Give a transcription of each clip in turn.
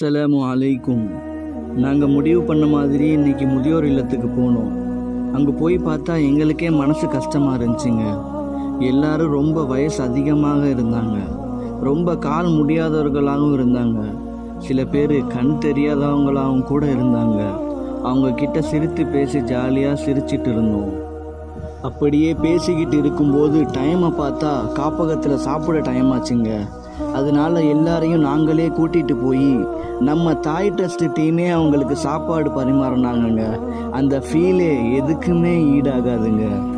சலாமு அலைக்கும். நாங்கள் முடிவு பண்ண மாதிரி இன்னைக்கு முதியோர் இல்லத்துக்கு போனோம். அங்கே போய் பார்த்தா எங்களுக்கே மனசு கஷ்டமாக இருந்துச்சுங்க. எல்லாரும் ரொம்ப வயசு அதிகமாக இருந்தாங்க. ரொம்ப கால் முடியாதவர்களாகவும் இருந்தாங்க. சில பேர் கண் தெரியாதவங்களாகவும் கூட இருந்தாங்க. அவங்க கிட்ட சிரித்து பேசி ஜாலியாக சிரிச்சிட்டு இருந்தோம். அப்படியே பேசிக்கிட்டு இருக்கும்போது டைமை பார்த்தா காப்பகத்தில் சாப்பிட டைம் ஆச்சுங்க. அதனால எல்லாரையும் நாங்களே கூட்டிட்டு போய் நம்ம தாய் ட்ரஸ்ட் டீமே அவங்களுக்கு சாப்பாடு பரிமாறினாங்கங்க. அந்த ஃபீலே எதுக்குமே ஈடாகாதுங்க.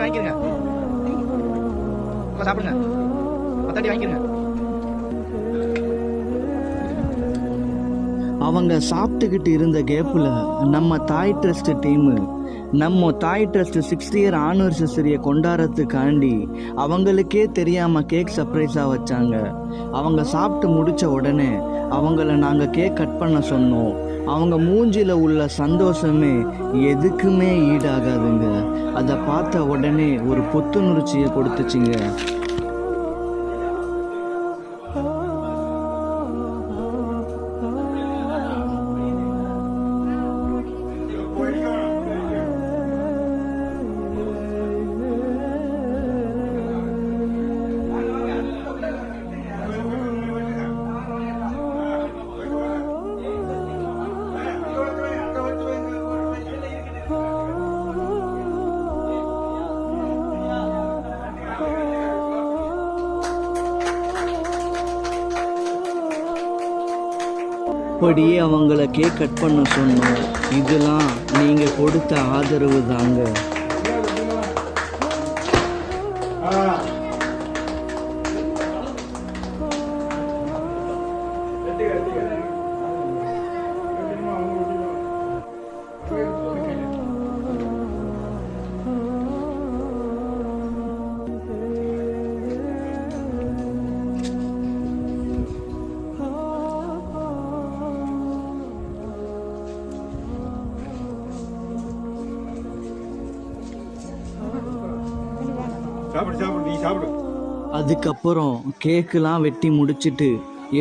வாங்கிக்கிறங்க நல்லா சாப்பிடுங்க. பத்தாடி வாங்கிக்கிறங்க அவங்க சாப்பிட்டுக்கிட்டு இருந்த கேப்பில் நம்ம தாய் ட்ரஸ்ட் டீமு நம்ம தாய் ட்ரஸ்ட் சிக்ஸ்த் இயர் ஆனிவர்சரியை கொண்டாடுறதுக்காண்டி அவங்களுக்கே தெரியாமல் கேக் சர்ப்ரைஸாக வச்சாங்க. அவங்க சாப்பிட்டு முடிச்ச உடனே அவங்கள நாங்கள் கேக் கட் பண்ண சொன்னோம். அவங்க மூஞ்சியில் உள்ள சந்தோஷமே எதுக்குமே ஈடாகாதுங்க. அதை பார்த்த உடனே ஒரு புத்துணர்ச்சியை கொடுத்துச்சிங்க. அப்படியே அவங்கள கேக் கட் பண்ண சொன்னோம். இதெல்லாம் நீங்கள் கொடுத்த ஆதரவு தாங்க. சாப்பிடு அதுக்கப்புறம் கேக்கெலாம் வெட்டி முடிச்சுட்டு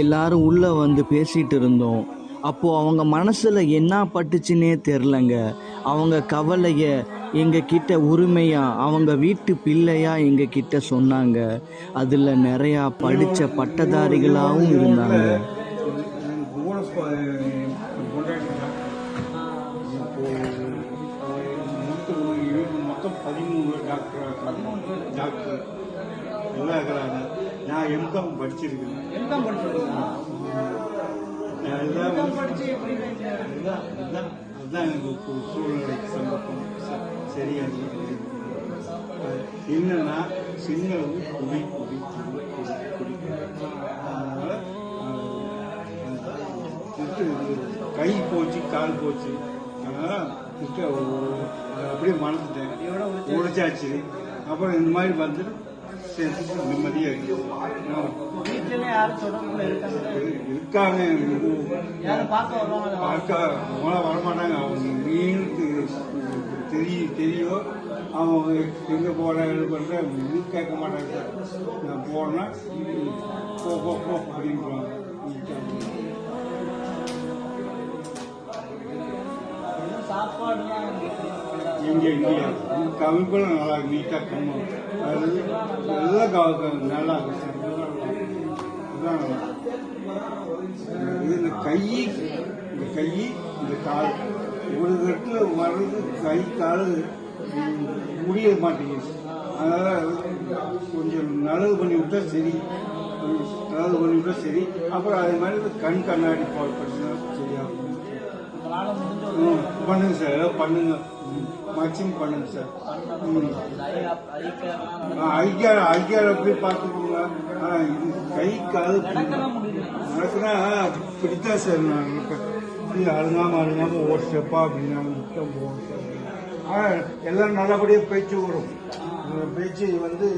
எல்லாரும் உள்ளே வந்து பேசிகிட்டு இருந்தோம். அப்போது அவங்க மனசில் என்ன பட்டுச்சுன்னே தெரிலங்க. அவங்க கவலையை எங்கள் கிட்ட உரிமையாக அவங்க வீட்டு பிள்ளையாக எங்கள் கிட்ட சொன்னாங்க. அதில் நிறையா படித்த பட்டதாரிகளாகவும் இருந்தாங்க. மொத்தம் பதிமூணு டாக்டர் டாக்டர் எல்லாம் இருக்கிறாங்க. நான் எம்காம் படிச்சிருக்கேன் எம்காம் வந்து- அதுதான் எனக்கு சூழ்நிலை சந்தர்ப்பம் சரியா. என்னன்னா சிங்களம் குடி குடி அதனால கை போச்சு கால் போச்சு. அதனால அப்படியே மறந்துட்டேன். உழைச்சாச்சு அப்புறம் இந்த மாதிரி வந்து தொடர்புல இருக்காங்க. பார்க்க அவங்கள வரமாட்டாங்க. அவங்க தெரியும் தெரியும் அவங்க எங்கே போகிற இது பண்ணுற இது கேட்க மாட்டாங்க நான் போனேன்னா போ போ போ இங்கே இந்தியா கவிப்பெல்லாம் நல்லா நீட்டாக கம்மம் அது எல்லாம் க- க- நல்லா இருக்கு. அதுதான் நல்லா இருக்கு. இது இந்த கை இந்த கை இந்த கால். ஒரு கட்டில் வர்றது கை கால் முடிய மாட்டேங்குது. அதனால கொஞ்சம் நல்லது பண்ணி விட்டா சரி. நல்லது பண்ணி விட்டா சரி. அப்புறம் அதே மாதிரி கண் கண்ணாடி போட பிரச்சனை சரியாகும் உங்களால முடிஞ்ச ஒரு ம், பண்ணுங்க சார். பண்ணுங்க. மேக்சிமம் பண்ணுங்க சார் ஐக்கியார ஐக்கியார போய் பார்த்துக்கோங்க? ஆனால் இது கை கால் நடக்கலாம் முடியல. நடக்குனா இப்படித்தான் சார் நான் இப்படி அழுங்காம அழுங்காம ஒரு ஸ்டெப்பா அப்படின்னா முக்கியம் போகும் சார். ஆனால் எல்லாம் நல்லபடியாக பேச்சு வரும். பேச்சு வந்து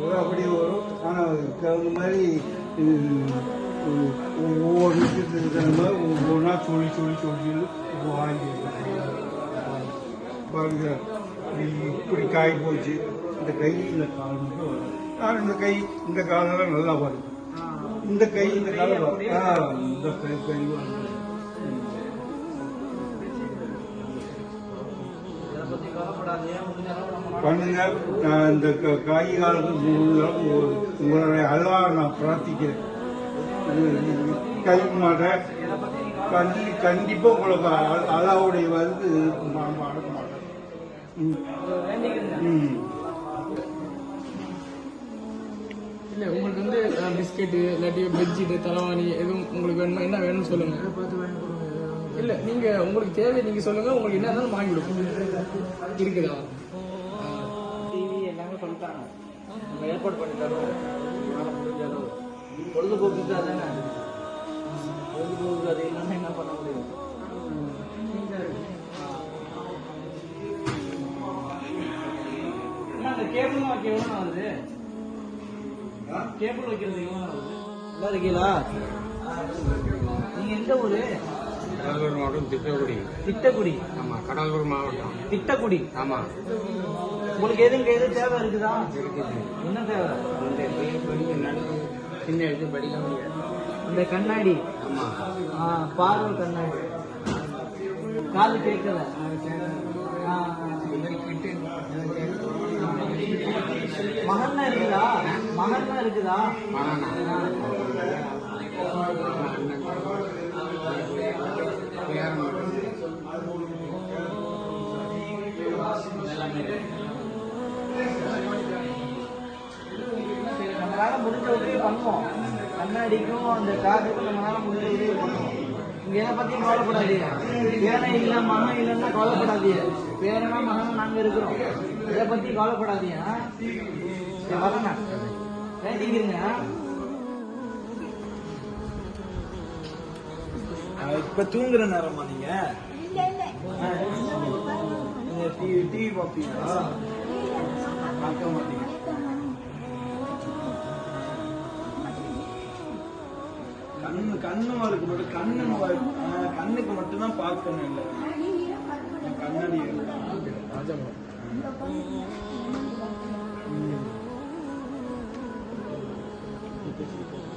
நல்லபடியாக வரும். ஆனால் தகுந்த மாதிரி ஒவ்வொரு விஷயத்துக்கு தகுந்த மாதிரி ஒவ்வொன்றா சொல்லி சொல்லி சொல்லி சொல்லி வாங்கி பாருங்க இப்படி காய் போச்சு இந்த கை இந்த கால் மட்டும் வரும் ஆனால் இந்த கை இந்த காலெல்லாம் நல்லா வரும் இந்த கை இந்த காலம் வரும். இந்த கை கை வரும். பண்ணுங்க நான் இந்த க- காய் காலத்துக்கு உங்களுடைய அல்லா நான் பிரார்த்திக்கிறேன் கை மாட்டேன் கண்டி கண்டிப்பா உங்களுக்கு அ- அல்லாவுடைய வந்து இல்ல உங்களுக்கு வந்து பிஸ்கெட்டு இல்லாட்டி பெட்ஷீட்டு தலைவாணி எதுவும் உங்களுக்கு வேணுமா என்ன வேணும்னு சொல்லுங்க. இல்ல நீங்க உங்களுக்கு தேவை நீங்க சொல்லுங்க உங்களுக்கு என்ன இருந்தாலும் வாங்கி கொடுப்போம் இருக்குதா? டிவி எல்லாமே சொல்லிட்டாங்க நம்ம ஏற்பாடு பண்ணி தரோம் உங்களால முடிஞ்ச அளவு பொழுதுபோக்கு அது இல்லாம என்ன பண்ண முடியும்? அந்த கேபிள் வைக்க எவ்வளோ ஆகுது? கேபிள் வைக்கிறது எவ்வளோ ஆகுது? நல்லா இருக்கீங்களா? நீங்க எந்த ஊரு? கடலூர் மாவட்டம் திட்டக்குடி. திட்டக்குடி. ஆமா கடலூர் மாவட்டம். திட்டக்குடி. ஆமா. உங்களுக்கு எதுவும் எது தேவை இருக்குதா? என்ன தேவை? சின்ன எடுத்து படிக்க முடியாது இந்த கண்ணாடி. ஆமா. ஆ, பார்வை கண்ணாடி. காது கேட்கல. ஆ, மகன்னா இருக்குதா? மகன்னா இருக்குதா? நம்மளால முடிஞ்ச உதவி பண்ணுவோம். கண்ணாடிக்கும் அந்த காதுக்கும் நம்மளால முடிஞ்ச உதவி பண்ணுவோம். எதை பத்தியும் கவலைப்படாதீங்க பேரன் இல்ல மகன் இல்லைன்னா கவலைப்படாதீங்க பேரனா மகனும் நாங்க இருக்கிறோம்? இதை பத்தி கவலைப்படாதீங்க வரேண்ணா. வேண்டிக்கிறீங்க இப்ப தூங்குற நேரமா நீங்க? டிவி பாப்பீங்களா? பார்க்க மாட்டீங்க கண்ணு கண்ணு இருக்கு மட்டும் கண்ணு கண்ணுக்கு மட்டும்தான் பார்க்கணும் இல்லை. கண்ணாடி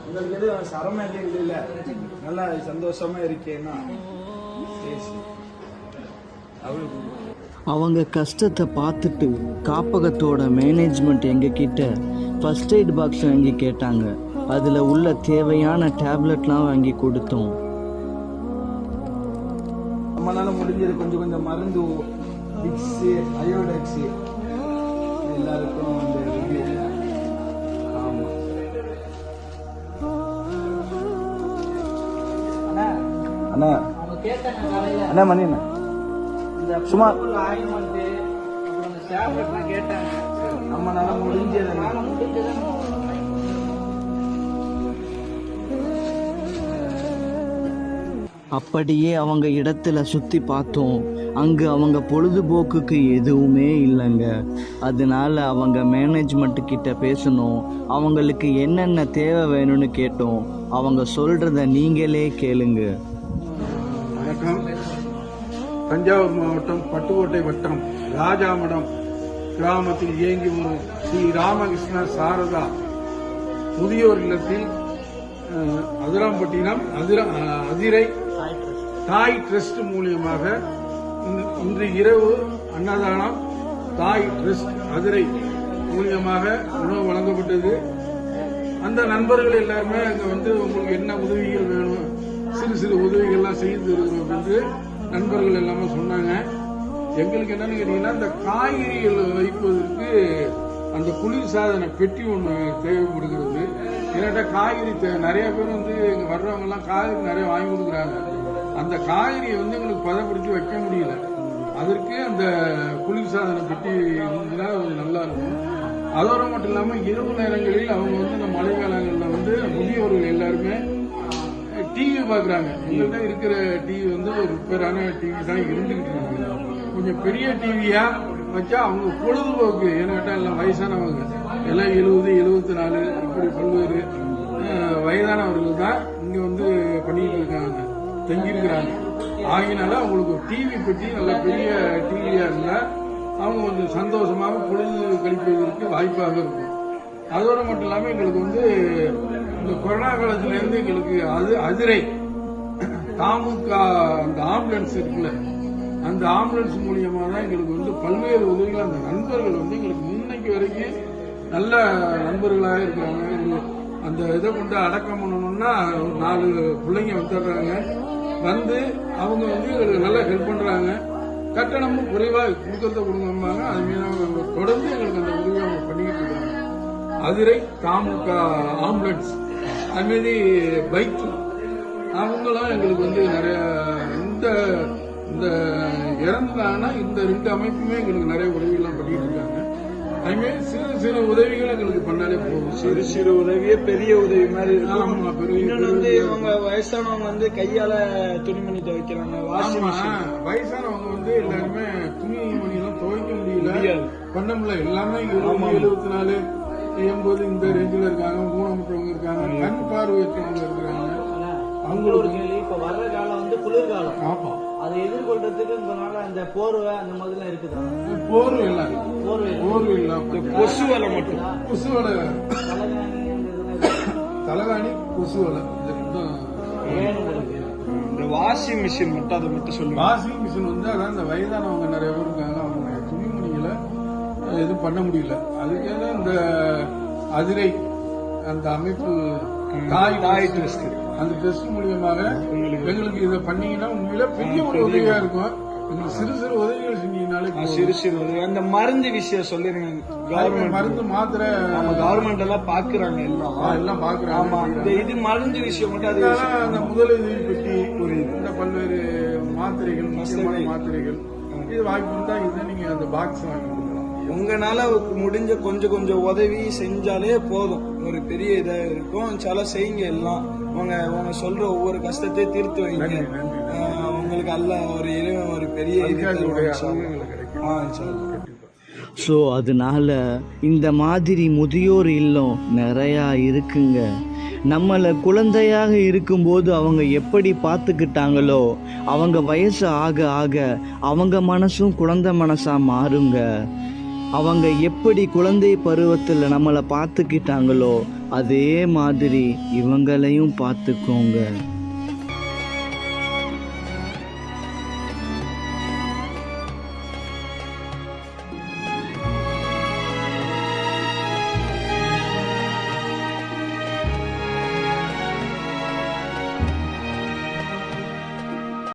உங்களுக்கு எதுவும் சரம எதுவும் இல்லை? நல்லா சந்தோஷமா இருக்கேன்னா அவளுக்கு அவங்க கஷ்டத்தை பார்த்துட்டு காப்பகத்தோட மேனேஜ்மெண்ட் எங்ககிட்ட ஃபர்ஸ்ட் எய்ட் பாக்ஸ் வாங்கி கேட்டாங்க. அதில் உள்ள தேவையான டேப்லெட்லாம் வாங்கி கொடுத்தோம். நம்மளால முடிஞ்சது கொஞ்சம் கொஞ்சம் மருந்து விக்ஸு அயோடெக்ஸு எல்லாருக்கும் வந்து அண்ணா. என்ன மணி இந்த சும்மா- கேட்டாங்க நம்மளால முடிஞ்சது. அப்படியே அவங்க இடத்துல சுற்றி பார்த்தோம். அங்கே அவங்க பொழுதுபோக்குக்கு எதுவுமே இல்லைங்க. அதனால அவங்க மேனேஜ்மெண்ட்டு கிட்ட பேசணும். அவங்களுக்கு என்னென்ன தேவை வேணும்னு கேட்டோம். அவங்க சொல்கிறத நீங்களே கேளுங்க. வணக்கம். தஞ்சாவூர் மாவட்டம் பட்டுக்கோட்டை வட்டம் ராஜாமடம் கிராமத்தில் இயங்கி வரும் ஸ்ரீ ராமகிருஷ்ண சாரதா. முதியோர் இல்லத்தில் அதிராம்பட்டினம் அதிர அதிரை தாய் ட்ரஸ்ட் மூலியமாக இன்று- இரவு அன்னதானம் தாய் ட்ரஸ்ட் மதுரை மூலியமாக உணவு வழங்கப்பட்டது. அந்த நண்பர்கள் எல்லாருமே அங்கே வந்து உங்களுக்கு என்ன உதவிகள் வேணும் சிறு சிறு உதவிகள்லாம் செய்து தருகிறோம் என்று நண்பர்கள் எல்லாமே சொன்னாங்க. எங்களுக்கு என்னன்னு கேட்டீங்கன்னா இந்த காய்கறிகள் வைப்பதற்கு அந்த குளிர்சாதன பெட்டி ஒன்று தேவைப்படுகிறது. ஏன்னாட்டா காய்கறி தே- நிறைய பேர் வந்து இங்கே வர்றவங்க எல்லாம் காய்கறி நிறைய வாங்கி கொடுக்குறாங்க. அந்த காய்கறியை வந்து எங்களுக்கு பதப்படுத்தி வைக்க முடியல. அதற்கு அந்த குளிர்சாதன பெட்டி இருந்தால் அது நல்லா இருக்கும். அதோட மட்டும் இல்லாமல் இரவு நேரங்களில் அவங்க வந்து இந்த மழை காலங்களில் வந்து முதியோர்கள் எல்லாருமே டிவி பார்க்குறாங்க. எங்கள்கிட்ட இருக்கிற டிவி வந்து ஒரு ரிப்பேரான டிவி தான் இருந்துகிட்டு இருக்கு. கொஞ்சம் பெரிய டிவியா வச்சா அவங்க பொழுதுபோக்கு ஏன்னு கேட்டால் எல்லாம் வயசானவங்க. எல்லாம் எழுபது எழுபத்தி நாலு இப்படி பல்வேறு வயதானவர்கள் தான் இங்கே வந்து பண்ணிக்கிட்டு இருக்காங்க. தங்கியிருக்கிறாங்க. ஆகினால அவங்களுக்கு ஒரு டிவி பெட்டி நல்ல பெரிய டிவியா இருந்தால் அவங்க கொஞ்சம் சந்தோஷமாக பொழுது கழிப்பதற்கு வாய்ப்பாக இருக்கும். அதோட மட்டும் இல்லாமல் எங்களுக்கு வந்து இந்த கொரோனா காலத்திலேருந்து எங்களுக்கு அது அதிரை தாமுக அந்த ஆம்புலன்ஸ் இருக்குல்ல அந்த ஆம்புலன்ஸ் மூலியமாக தான் எங்களுக்கு வந்து பல்வேறு உதவிகள் அந்த நண்பர்கள் வந்து எங்களுக்கு முன்னைக்கு வரைக்கும் நல்ல நண்பர்களாக இருக்கிறாங்க. அந்த இதை கொண்டு அடக்கம் பண்ணணும்னா ஒரு நாலு பிள்ளைங்க வந்துடுறாங்க. வந்து அவங்க வந்து எங்களுக்கு நல்லா ஹெல்ப் பண்றாங்க. கட்டணமும் குறைவாக கொடுக்கறத கொடுங்கம்பாங்க அது மீது தொடர்ந்து எங்களுக்கு அந்த உதவி அவங்க பண்ணிக்கிட்டு இருக்காங்க. அதிரை தாமுக ஆம்புலன்ஸ். அதுமாரி பைக் அவங்களாம் எங்களுக்கு வந்து நிறைய இந்த இந்த இறந்தாங்கன்னா இந்த ரெண்டு அமைப்புமே எங்களுக்கு நிறைய உதவிகள்லாம் பண்ணிட்டு இருக்காங்க. அதுமாரி சிறு சிறு உதவிகள் எங்களுக்கு பண்ணாலே போதும். சிறு சிறு உதவியே பெரிய உதவி மாதிரி இருக்கும். இன்னொன்று வந்து இவங்க வயசானவங்க வந்து கையால துணிமணி துவைக்கிறாங்க வாஷிங் வயசானவங்க வந்து எல்லாருமே துணி மணி எல்லாம் துவைக்க முடியல. பண்ண முடியல. எல்லாமே எழுபது எழுபத்தி நாலு எண்பது இந்த ரேஞ்சில் இருக்காங்க. ஊனமுற்றவங்க இருக்காங்க. கண் பார்வையற்றவங்க இருக்கிறாங்க. கேள்வி இப்ப வர்ற காலம் வந்து குளிர்காலம். ஆமா. அதை எதிர்கொள்றதுக்கு இதனால அந்த போர்வை அந்த மாதிரிலாம் இருக்குதா? போர்வை எல்லாம் இருக்கு. போர்வை போர்வை இல்லாம கொசு வலை மட்டும். கொசு வலை தலைகாணி கொசு வலை. இந்த வாஷிங் மிஷின் மட்டும் அதை மட்டும் சொல்லுங்க. வாஷிங் மிஷின் வந்து அதான் இந்த வயதானவங்க நிறைய பேர் இருக்காங்க. அவங்க துணிமணிகளை எதுவும் பண்ண முடியல. அதுக்காக இந்த அதிரை அந்த அமைப்பு தாய் தாய் trust. அந்த டெஸ்ட் மூலியமாக எங்களுக்கு இதை பண்ணீங்கன்னா உண்மையில பெரிய ஒரு உதவியா இருக்கும். சிறு சிறு உதவிகள் செஞ்சீங்கனாலே. சிறு சிறு உதவி. அந்த மருந்து விஷயம் சொல்லிருங்க. கவர்மெண்ட் மருந்து மாத்திரை. நம்ம கவர்மெண்ட் எல்லாம் பாக்குறாங்க எல்லாம். எல்லாம் ஆமா பாக்குறாங்க இந்த இது மருந்து விஷயம் மட்டும் அது அந்த முதலுதவி பெட்டி இந்த பல்வேறு மாத்திரைகள் முக்கியமான வசதி. மாத்திரைகள். இது வாய்ப்பு இருந்தா இதை நீங்க அந்த பாக்ஸ் வாங்கி உங்களால முடிஞ்ச கொஞ்சம் கொஞ்சம் உதவி செஞ்சாலே போதும். ஒரு பெரிய இதா இருக்கும். சில செய்யுங்க எல்லாம். உங்க உங்க சொல்ற ஒவ்வொரு கஷ்டத்தையும் தீர்த்து வைங்க. உங்களுக்கு அல்ல ஒரு இறைவன் ஒரு பெரிய இது ஆ. ஸோ அதனால இந்த மாதிரி முதியோர் இல்லம் நிறையா இருக்குங்க. நம்மளை குழந்தையாக இருக்கும்போது அவங்க எப்படி பார்த்துக்கிட்டாங்களோ அவங்க வயசு ஆக ஆக அவங்க மனசும் குழந்தை மனசாக மாறுங்க. அவங்க எப்படி குழந்தை பருவத்தில் நம்மளை பார்த்துக்கிட்டாங்களோ அதே மாதிரி இவங்களையும் பார்த்துக்கோங்க.